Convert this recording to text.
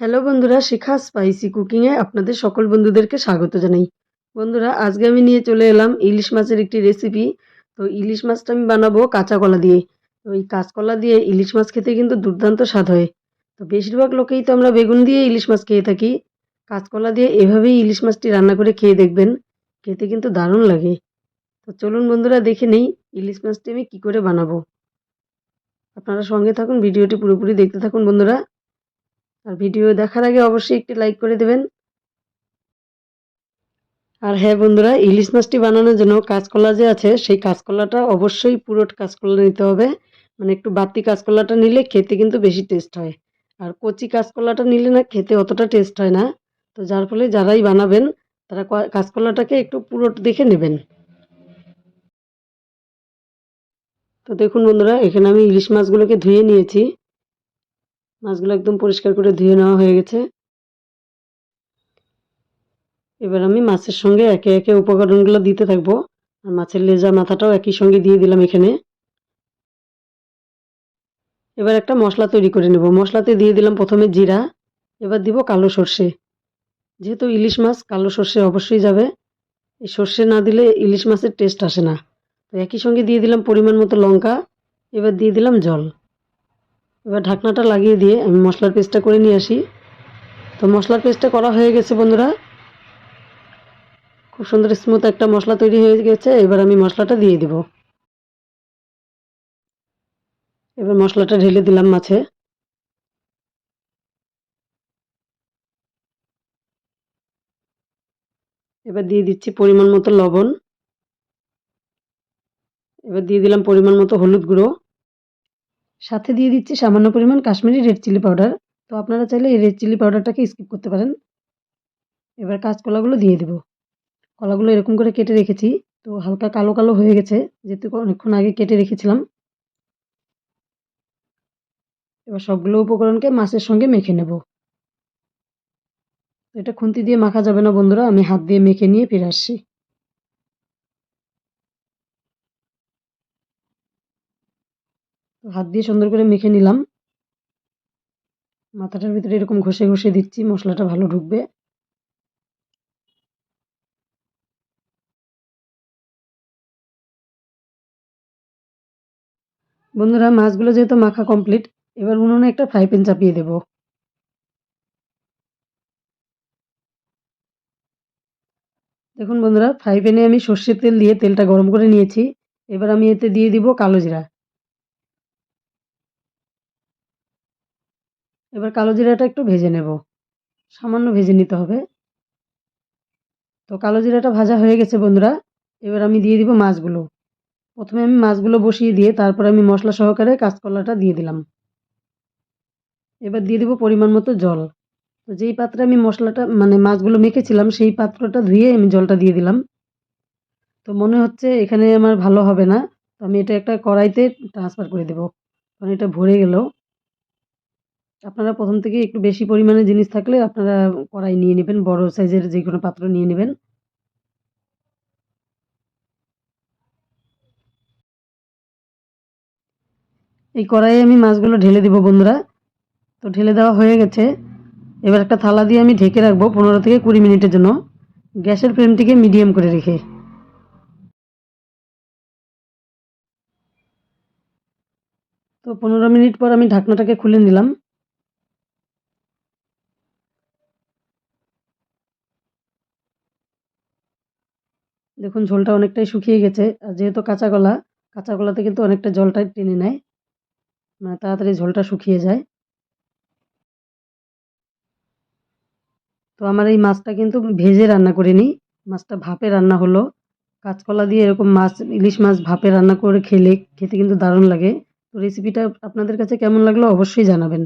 Hello বন্ধুরা, শিখা spicy কুকিংয়ে আপনাদের সকল বন্ধুদেরকে স্বাগত জানাই। বন্ধুরা, আজকে আমি নিয়ে চলে এলাম ইলিশ মাছের একটি রেসিপি তো ইলিশ মাছটা আমি বানাবো কাঁচা কলা দিয়ে। তো এই কাঁচকলা দিয়ে ইলিশ মাছ খেতে কিন্তু দুর্দান্ত স্বাদ হয়। তো বেশিরভাগ লোকেই তো আমরা বেগুন দিয়ে ইলিশ মাছ খেয়ে থাকি। কাঁচকলা দিয়ে এভাবেই ইলিশ মাছটি রান্না করে খেয়ে দেখবেন। খেতে কিন্তু দারুণ লাগে। তো চলুন বন্ধুরা, দেখে নেই ইলিশ মাছটি আমি কী করে বানাবো। আপনারা সঙ্গে থাকুন, ভিডিওটি পুরোপুরি দেখতে থাকুন বন্ধুরা। আর ভিডিও দেখার আগে অবশ্যই একটি লাইক করে দেবেন। আর হ্যাঁ বন্ধুরা, ইলিশ মাছটি বানানোর জন্য কাঁচকলা যে আছে, সেই কাঁচকলাটা অবশ্যই পুরো কাঁচকলা নিতে হবে। মানে একটু বাড়তি কাঁচকলাটা নিলে খেতে কিন্তু বেশি টেস্ট হয়। আর কচি কাঁচকলাটা নিলে না খেতে অতটা টেস্ট হয় না। তো যার ফলে যারাই বানাবেন, তারা কাঁচকলাটাকে একটু পুরো দেখে নেবেন। তো দেখুন বন্ধুরা, এখানে আমি ইলিশ মাছগুলোকে ধুয়ে নিয়েছি। মাছগুলো একদম পরিষ্কার করে ধুয়ে নেওয়া হয়ে গেছে। এবার আমি মাছের সঙ্গে একে একে উপকরণগুলো দিতে থাকব। আর মাছের লেজা মাথাটাও একই সঙ্গে দিয়ে দিলাম এখানে। এবার একটা মশলা তৈরি করে নেব। মশলাতে দিয়ে দিলাম প্রথমে জিরা, এবার দিব কালো সর্ষে। যেহেতু ইলিশ মাছ, কালো সর্ষে অবশ্যই যাবে। এই সর্ষে না দিলে ইলিশ মাছের টেস্ট আসে না। তো একই সঙ্গে দিয়ে দিলাম পরিমাণ মতো লঙ্কা, এবার দিয়ে দিলাম জল। এবার ঢাকনাটা লাগিয়ে দিয়ে আমি মশলার পেস্টটা করে নিয়ে আসি। তো মশলার পেস্টটা করা হয়ে গেছে বন্ধুরা। খুব সুন্দর স্মুথ একটা মশলা তৈরি হয়ে গেছে। এবার আমি মশলাটা দিয়ে দিব। এবার মশলাটা ঢেলে দিলাম মাছে। এবার দিয়ে দিচ্ছি পরিমাণ মতো লবণ। এবার দিয়ে দিলাম পরিমাণ মতো হলুদ গুঁড়ো। সাথে দিয়ে দিচ্ছি সামান্য পরিমাণ কাশ্মীরি রেড চিলি পাউডার তো আপনারা চাইলে এই রেড চিলি পাউডারটাকে স্কিপ করতে পারেন। এবার কাঁচকলাগুলো দিয়ে দেব। কলাগুলো এরকম করে কেটে রেখেছি। তো হালকা কালো কালো হয়ে গেছে, যেহেতু অনেকক্ষণ আগে কেটে রেখেছিলাম। এবার সবগুলো উপকরণকে মাছের সঙ্গে মেখে নেব। এটা খুন্তি দিয়ে মাখা যাবে না বন্ধুরা, আমি হাত দিয়ে মেখে নিয়ে ফিরে আসছি। হাত দিয়ে সুন্দর করে মেখে নিলাম। মাথাটার ভিতরে এরকম ঘষে ঘষে দিচ্ছি, মশলাটা ভালো ঢুকবে। বন্ধুরা, মাছগুলো যেহেতু মাখা কমপ্লিট এবার উনুনে একটা ফ্রাই প্যান চাপিয়ে দেব। দেখুন বন্ধুরা ফ্রাই প্যানে আমি সর্ষের তেল দিয়ে তেলটা গরম করে নিয়েছি। এবার আমি এতে দিয়ে দিব কালো জিরা। এবার কালো জিরাটা একটু ভেজে নেব। সামান্য ভেজে নিতে হবে। তো কালো জিরাটা ভাজা হয়ে গেছে বন্ধুরা। এবার আমি দিয়ে দিব মাছগুলো। প্রথমে আমি মাছগুলো বসিয়ে দিয়ে তারপর আমি মশলা সহকারে কাঁচকলাটা দিয়ে দিলাম। এবার দিয়ে দিব পরিমাণ মতো জল। তো যেই পাত্রে আমি মশলাটা মানে মাছগুলো মেখেছিলাম, সেই পাত্রটা ধুয়ে আমি জলটা দিয়ে দিলাম। তো মনে হচ্ছে এখানে আমার ভালো হবে না। তো আমি এটা একটা কড়াইতে ট্রান্সফার করে দেবো। কারণ এটা ভরে গেল। আপনারা প্রথম থেকে একটু বেশি পরিমাণে জিনিস থাকলে আপনারা কড়াই নিয়ে নেবেন, বড় সাইজের যে কোনো পাত্র নিয়ে নেবেন। এই কড়াইয়ে আমি মাছগুলো ঢেলে দিব বন্ধুরা। তো ঢেলে দেওয়া হয়ে গেছে। এবার একটা থালা দিয়ে আমি ঢেকে রাখব পনেরো থেকে কুড়ি মিনিটের জন্য। গ্যাসের ফ্লেমটিকে মিডিয়াম করে রেখে। তো পনেরো মিনিট পর আমি ঢাকনাটাকে খুলে নিলাম। দেখুন, ঝোলটা অনেকটাই শুকিয়ে গেছে। আর যেহেতু কাঁচা কলা কাঁচা কলাতে কিন্তু অনেকটা জলটা টেনে নেয়। মানে তাড়াতাড়ি ঝোলটা শুকিয়ে যায়। তো আমার এই মাছটা কিন্তু ভেজে রান্না করিনি মাছটা ভাপে রান্না হলো। কাঁচকলা দিয়ে এরকম মাছ, ইলিশ মাছ ভাপে রান্না করে খেলে, খেতে কিন্তু দারুণ লাগে। তো রেসিপিটা আপনাদের কাছে কেমন লাগল অবশ্যই জানাবেন।